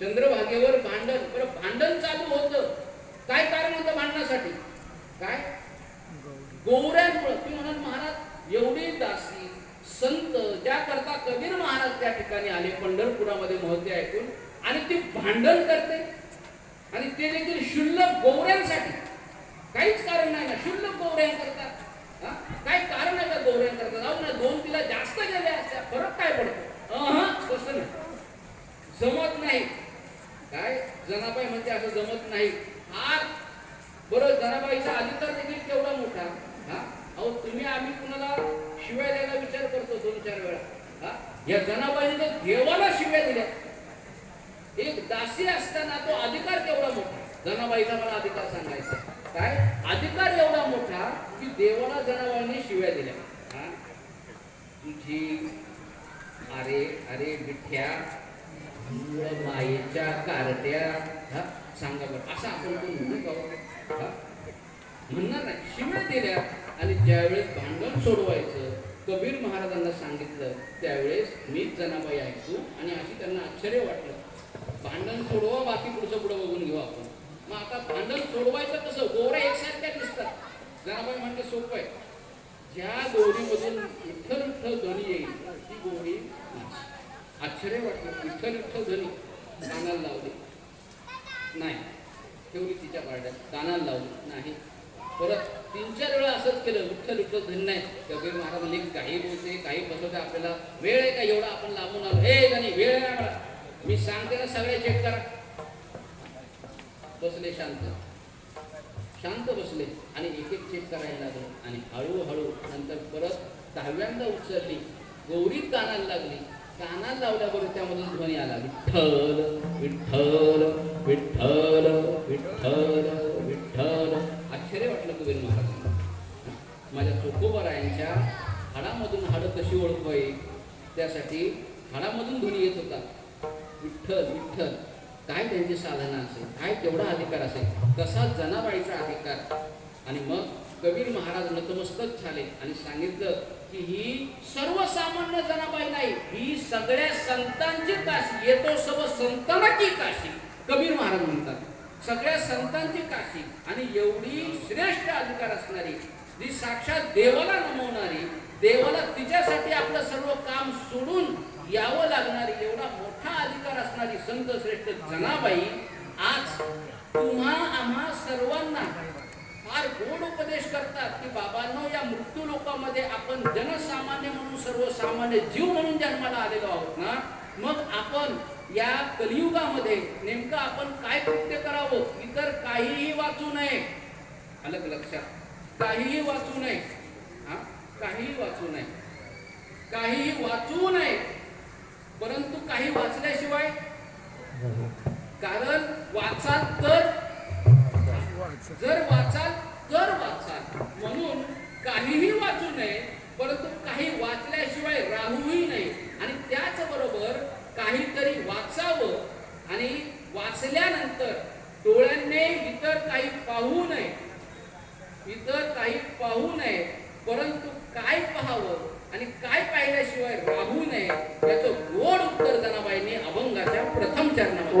चंद्रभागेवर भांडण. बरं भांडण चालू होतं. काय कारण होतं भांडणासाठी? काय? गौऱ्यांमुळं. ती म्हणत महाराज एवढी दासी संत ज्याकरता कबीर महाराज त्या ठिकाणी आले पंढरपुरामध्ये महत्त्व ऐकून आणि ती भांडण करते. आणि ते देखील शुल्लक गौऱ्यांसाठी. काहीच कारण नाही ना. शुल्लक गौऱ्यां करतात हा? काय कारण आहे का गौऱ्यां करतात जाऊ ना दोन तिला जास्त गेल्या असत्या. फरक काय पडतो? अहं, तसं नाही. जमत नाही काय जनाबाई म्हणते असं जमत नाही. फार. बरं जनाबाईचा अधिकार देखील केवढा मोठा. हा? अहो तुम्ही आम्ही कुणाला शिवाय द्यायला विचार करतो दोन चार वेळा. हा? या जनाबाईने तर देवाला शिव्या दिल्या. एक दासी असताना तो अधिकार केवढा मोठा. जनाबाईचा मला अधिकार सांगायचा. काय? अधिकार एवढा मोठा की देवाला जनाबाईने शिव्या दिल्या. हा? तुझी अरे अरे विठ्या मायेच्या कारट्या. सांगा बरं असं आपण कोण म्हणू का म्हणणार नाही. शिव्या दिल्या आणि ज्यावेळेस भांडण सोडवायचं कबीर महाराजांना सांगितलं त्यावेळेस मीच जनाबाई ऐकू आणि अशी त्यांना आश्चर्य वाटलं. भांडण सोडवा बाकी पुढचं पुढं बघून घेऊ आपण. मग आता भांडण सोडवायचं कसं? गोऱ्या एकसारख्या दिसतात. जनाबाई म्हणते सोपं आहे. ज्या गोरीमधून विठ्ठल विठ्ठल ध्वनी येईल ती गोरी आश्चर्य वाटलं. विठ्ठल विठ्ठल ध्वनी. कानाला लावली. नाही. ठेवली तिच्या पारड्यात. कानाला लावली. नाही. परत तीन चार वेळा असंच केलं. विठ्ठल विठ्ठल धन्य आहे कबीर महाराज म्हणले काही बोलते काही बसवते आपल्याला. वेळ आहे का एवढा? आपण लांबून आलो. हे नाही वेळ आहे ना मी सांगते ना सगळे चेक करा. बसले शांत. शांत बसले आणि एक एक चेक करायला लागले. आणि हळूहळू नंतर परत दहाव्यांदा उचलली. गौरी कानाला लागली. कानाला लावल्याबरोबर त्यामधून ध्वनी आला. विठ्ठल विठ्ठल विठ्ठल विठ्ठल विठ्ठल. आश्चर्य वाटलं कबीर महाराजांना. माझ्या तुकोबरायांच्या हाडामधून हाडं कशी ओळखू त्यासाठी हाडामधून ध्वनी येत होता. विठ्ठल विठ्ठल काय त्यांची साधना असेल? काय तेवढा अधिकार असेल? तसा जनाबाईचा अधिकार? आणि मग कबीर महाराज नतमस्तक झाले आणि सांगितलं की ही सर्वसामान्य जनाबाई नाही ही सगळ्या संतांची काशी येतो सर्व संतांची काशी. कबीर महाराज म्हणतात सगळ्या संतांची काशी आणि एवढी श्रेष्ठ अधिकार असणारी जी साक्षात देवाला नमवणारी देवाला तिच्यासाठी आपलं सर्व काम सोडून यावं लागणारी एवढा मोठा अधिकार असणारी संत श्रेष्ठ जनाबाई आज तुम्हा आम्हा सर्वांना फार गोड उपदेश करतात की बाबांनो या मृत्यू लोकामध्ये आपण जनसामान्य म्हणून सर्वसामान्य जीव म्हणून जन्माला आलेलो आहोत ना? मग आपण या कलियुगामध्ये नेमकं आपण काय कृत्य करावं? इतर काहीही वाचू नये. अलग लक्षात. काहीही वाचू नये. हा? काहीही वाचू नये. काहीही वाचू नये. परंतु काही वाचल्याशिवाय? कारण वाचाल तर जर वाचाल तर वाचाल. काहीही वाचू नये परंतु काही वाचल्याशिवाय राहूही नये. आणि त्याचबरोबर काहीतरी वाचावं आणि वाचल्यानंतर डोळ्यांनी इतर काही पाहू नये. इतर काही पाहू नये परंतु काय पाहावं आणि काय पाहिल्याशिवाय राहू नये याचं गोड उत्तर जनाबाईंनी अभंगाच्या प्रथम चरणामध्ये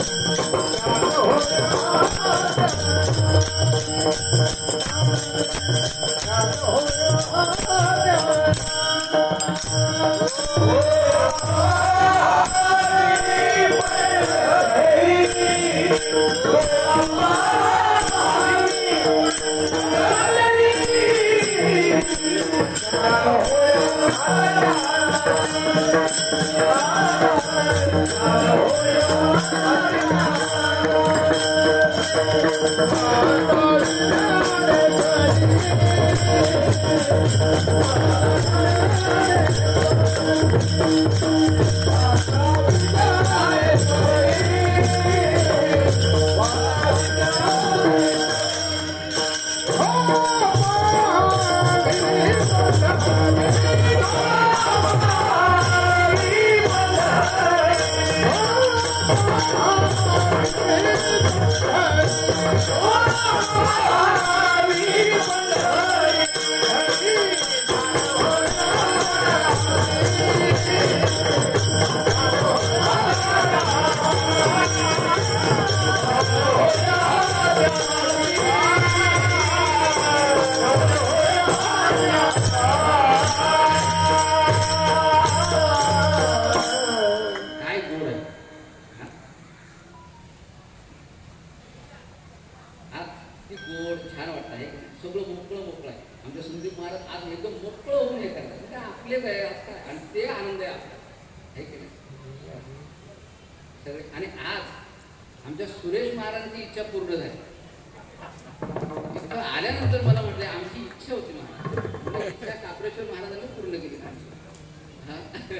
काय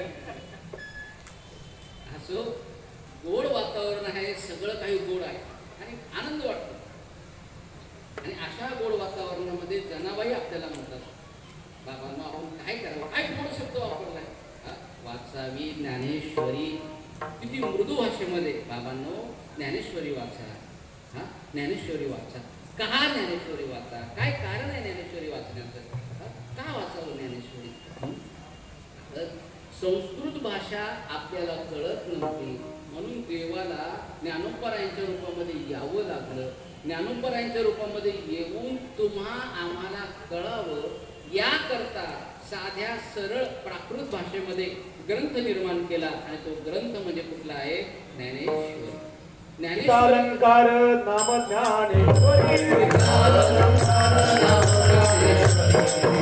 असं गोड वातावरण आहे सगळं काही गोड आहे. आणि आनंद वाटतो. आणि अशा गोड वातावरणामध्ये जनाबाई आपल्याला म्हणतात बाबांना आपण काय करावं? काय गोड शब्द वापरलाय वाचावी ज्ञानेश्वरी. किती मृदू भाषेमध्ये बाबांनो ज्ञानेश्वरी वाचा. हा? ज्ञानेश्वरी वाचा. का ज्ञानेश्वरी वाचा? काय कारण आहे ज्ञानेश्वरी वाचण्याचं? का वाचावं ज्ञानेश्वरी? संस्कृत भाषा आपल्याला कळत नव्हती. म्हणून देवाला ज्ञानोपरायांच्या रूपामध्ये यावं लागलं. ज्ञानोपरायांच्या रूपामध्ये येऊन तुम्हा आम्हाला कळावं. याकरता साध्या सरळ प्राकृत भाषेमध्ये ग्रंथ निर्माण केला आणि तो ग्रंथ म्हणजे कुठला आहे? ज्ञानेश्वर. ज्ञानेश्वर. नाम ज्ञानेश्वरी.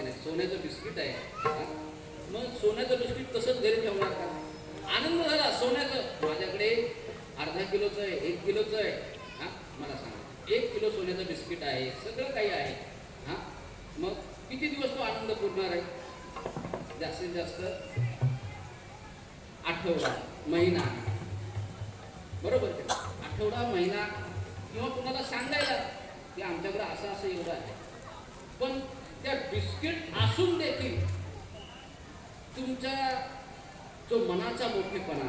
की नाही. सोन्याचं बिस्किट आहे. मग सोन्याचं बिस्किट तसंच घरी ठेवणार का? आनंद झाला सोन्याचं. माझ्याकडे अर्धा किलोचं आहे एक किलोचं आहे. हा? मला सांगा. एक किलो सोन्याचं बिस्किट आहे सगळं काही आहे. हा? मग किती दिवस तो आनंद पुरणार आहे? जास्तीत जास्त आठवडा महिना. बरोबर आठवडा महिना किंवा कुणाला सांगायला की आमच्याकडे असं असं एवढं आहे. तो मनाचा मोठेपणा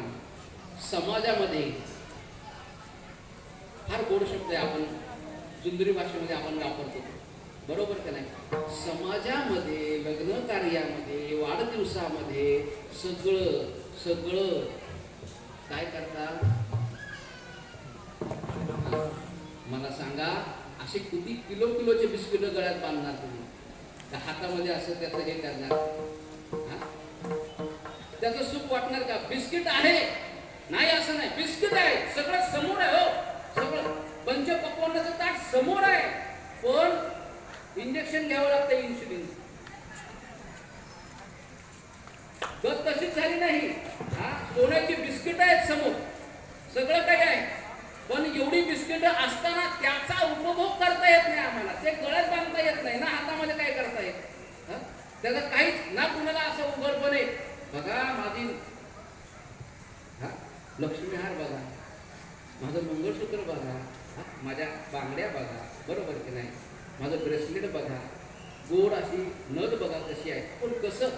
समाजामध्ये फार गोड शब्द आहे आपण जुंदरी भाषेमध्ये आपण वापरतो. बरोबर का नाही? समाजामध्ये लग्न कार्यामध्ये वाढदिवसामध्ये सगळं सगळं काय करतात मला सांगा असे किती किलो किलोचे बिस्किट गळ्यात बांधणार तुम्ही? त्या हातामध्ये असं त्याचं हे करणार? त्याचं सुख वाटणार का? बिस्किट आहे. नाही असं नाही. बिस्किट आहे. सगळं समोर आहे हो. सगळं. पंच पंचपक्वान्नाचं ताट समोर आहे. पण इंजेक्शन घ्यावं लागतं इन्सुलिन गत तशीच झाली नाही. हा? सोन्याची बिस्किट आहेत समोर. सगळं काही आहे. पण एवढी बिस्किट असताना त्याचा बघा माझी लक्ष्मीहार बघा. माझं मंगळसूत्र बघा. माझ्या बांगड्या बघा. बरोबर की नाही? माझं ब्रेसलेट बघा. गोड अशी नद बघा कशी आहे. पण कसं?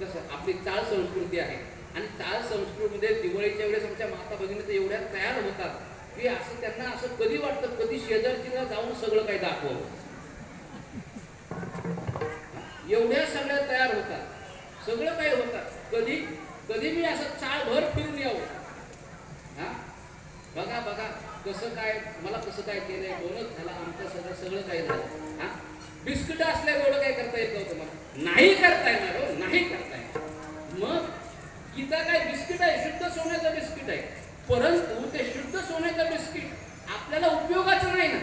कसं? आपली चाळ संस्कृती आहे. आणि चाळ संस्कृतीमध्ये दिवाळीच्या वेळेस आमच्या माता भगिनी तर एवढ्या तयार होतात की असं त्यांना असं कधी वाटतं? कधी शेजारचीला जाऊन सगळं काही दाखवावं? एवढ्या सगळ्या तयार होतात. सगळं काही होतात. कधी कधी मी असं चाळभर फिरून यावं. हा? बघा बघा कसं काय मला कसं काय केलंय ओळख झाला आमचं सगळं सगळं काय झालं. हा? बिस्किट असल्या एवढं काय करता येत नव्हतं मला. नाही करता येणार हो नाही करता येणार. मग गीता काय बिस्किट आहे? शुद्ध सोन्याचं बिस्किट आहे. परंतु ते शुद्ध सोन्याचं बिस्किट आपल्याला उपयोगाचं नाही ना.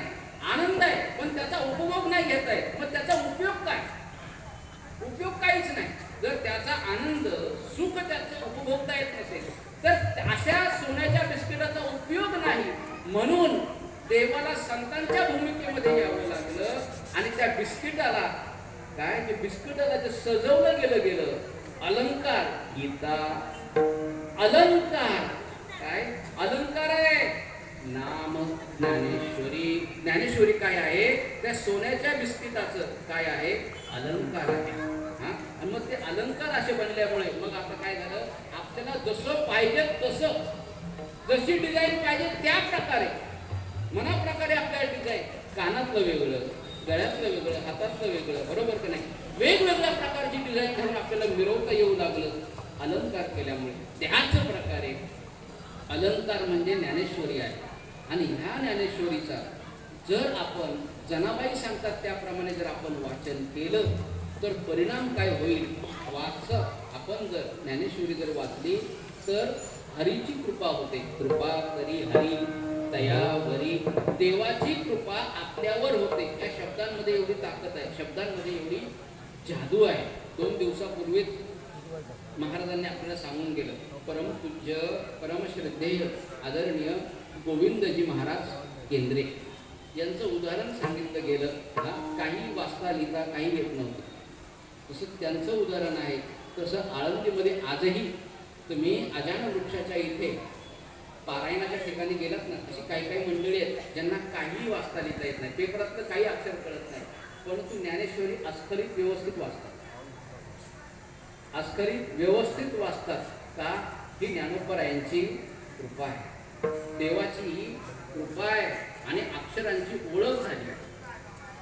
आनंद आहे पण त्याचा उपभोग नाही घेता येत मग त्याचा उपयोग काय उपयोग काहीच नाही जर त्याचा आनंद सुख त्याचं उपभोगता येत नसेल तर अशा सोन्याच्या बिस्किटाचा उपयोग नाही म्हणून देवाला संतांच्या भूमिकेमध्ये यावं लागलं बिस्किट आला काय ते बिस्किटाला ते सजवलं गेलं गेलं. अलंकार गीता. अलंकार. काय? अलंकार आहे. नाम ज्ञानेश्वरी. ज्ञानेश्वरी काय आहे? त्या सोन्याच्या बिस्किटाचं काय आहे? अलंकार आहे. हा? आणि मग ते अलंकार असे बनल्यामुळे मग आता काय झालं? आपल्याला जसं पाहिजे तसं जशी डिझाईन पाहिजे त्या प्रकारे मनाप्रकारे आपल्याला डिझाईन कानातलं वेगळं. गळ्यातलं वेगळं हातातलं वेगळं बरोबर का नाही? वेगवेगळ्या प्रकारची डिझाईन करून आपल्याला मिरवता येऊ लागलं. अलंकार केल्यामुळे. त्याच प्रकारे अलंकार म्हणजे ज्ञानेश्वरी आहे. आणि ह्या ज्ञानेश्वरीचा जर आपण जनाबाई सांगतात त्याप्रमाणे जर आपण वाचन केलं तर परिणाम काय होईल? वाच आपण जर ज्ञानेश्वरी जर वाचली तर हरीची कृपा होते. कृपा तरी हरी. तयावरी. देवाची कृपा आपल्यावर होते. या शब्दांमध्ये एवढी ताकद आहे. शब्दांमध्ये एवढी जादू आहे. दोन दिवसापूर्वीच महाराजांनी आपल्याला सांगून गेलं परमपूज्य परमश्रद्धेय आदरणीय गोविंदजी महाराज केंद्रे. यांचं उदाहरण सांगितलं गेलं. हा काही वाचता लिहिता काही येत नव्हतं. तसं त्यांचं उदाहरण आहे. तसं आळंदीमध्ये आजही तुम्ही अजान वृक्षाच्या इथे पारायणाच्या ठिकाणी गेलात ना अशी काही काही मंडळी आहेत ज्यांना काहीही वाचता लिहिता येत नाही पेपरातलं काही अक्षर कळत नाही परंतु ज्ञानेश्वरी अस्खलित व्यवस्थित वाचतात. अस्खलित व्यवस्थित वाचतात का? ही ज्ञानोपरायांची कृपा आहे. देवाची ही कृपा आहे आणि अक्षरांची ओळख झाली.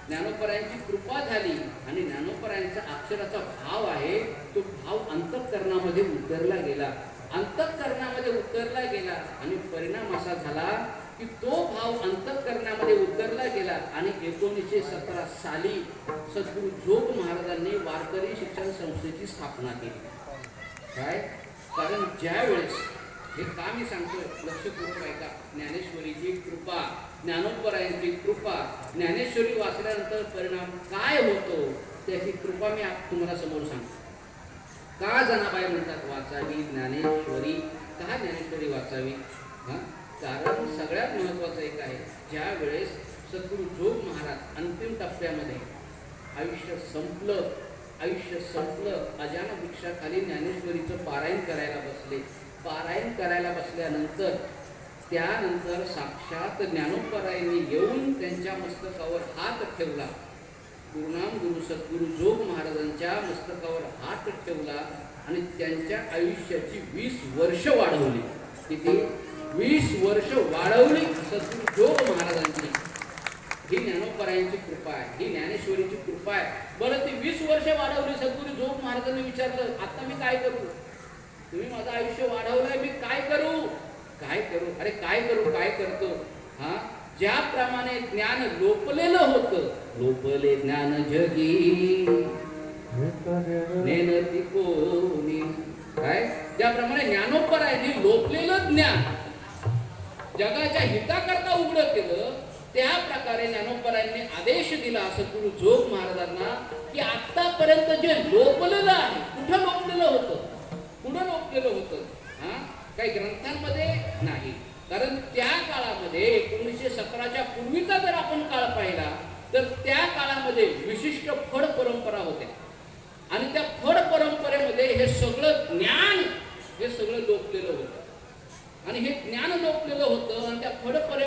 ज्ञानोपरायांची कृपा झाली आणि ज्ञानोपरायांचा अक्षराचा भाव आहे तो भाव अंतकरणामध्ये उतरला गेला. अंतःकरणामध्ये उतरला गेला आणि परिणाम असा झाला की तो भाव अंतःकरणामध्ये उतरला गेला आणि एकोणीसशे सतरा साली सद्गुरू जोग महाराजांनी वारकरी शिक्षण संस्थेची स्थापना केली. काय? कारण ज्या वेळेस हे का मी सांगतोय? लक्षपूर्वक ऐका. ज्ञानेश्वरीची कृपा ज्ञानोपरायांची कृपा ज्ञानेश्वरी वाचल्यानंतर परिणाम काय होतो? त्याची कृपा मी तुम्हाला समोर सांगतो. का जनाबाई म्हणतात वाचावी ज्ञानेश्वरी का ज्ञानेश्वरी वाचावी? हां? कारण सगळ्यात महत्वाचं एक आहे ज्या वेळेस सद्गुरू जोग महाराज अंतिम टप्प्यामध्ये आयुष्य संपलं आयुष्य संपलं अजान वृक्षाखाली ज्ञानेश्वरीचं पारायण करायला बसले. पारायण करायला बसल्यानंतर त्यानंतर साक्षात ज्ञानोपरायणी येऊन त्यांच्या मस्तकावर हात ठेवला. पूर्णाम गुरु सद्गुरु जोग महाराजांच्या मस्तकावर हात ठेवला आणि त्यांच्या आयुष्याची वीस वर्ष वाढवली. किती वीस वर्ष वाढवली सद्गुरु जोग महाराजांची. ही ज्ञानोपरायांची कृपा आहे ही ज्ञानेश्वरीची कृपा आहे. बरं ती वीस वर्ष वाढवली सद्गुरु जोग महाराजांनी विचारलं आता मी काय करू? तुम्ही माझं आयुष्य वाढवलंय मी काय करू? काय करू? अरे काय करू? काय करतो? हा? ज्याप्रमाणे ज्ञान लोपलेलं होतं लोपले ज्ञान जगी. नेनती कोणी काय? ज्याप्रमाणे ज्ञानोपरायांनी लोपलेलं ज्ञान जगाच्या हिताकरता उघडं केलं त्या प्रकारे ज्ञानोपरायांनी आदेश दिला असं गुरु जोग महाराजांना की आतापर्यंत जे लोपलेलं आहे कुठं लोपलेलं होतं? कुठं लोपलेलं होतं? हा? काही ग्रंथांमध्ये नाही. कारण त्या काळामध्ये एकोणीसशे सतराच्या पूर्वीचा जर आपण काळ पाहिला तर त्या काळामध्ये विशिष्ट फड परंपरा होत्या. आणि त्या फड परंपरेमध्ये हे सगळं ज्ञान हे सगळं लोपलेलं होतं. आणि हे ज्ञान लोपलेलं होतं आणि त्या फडपरे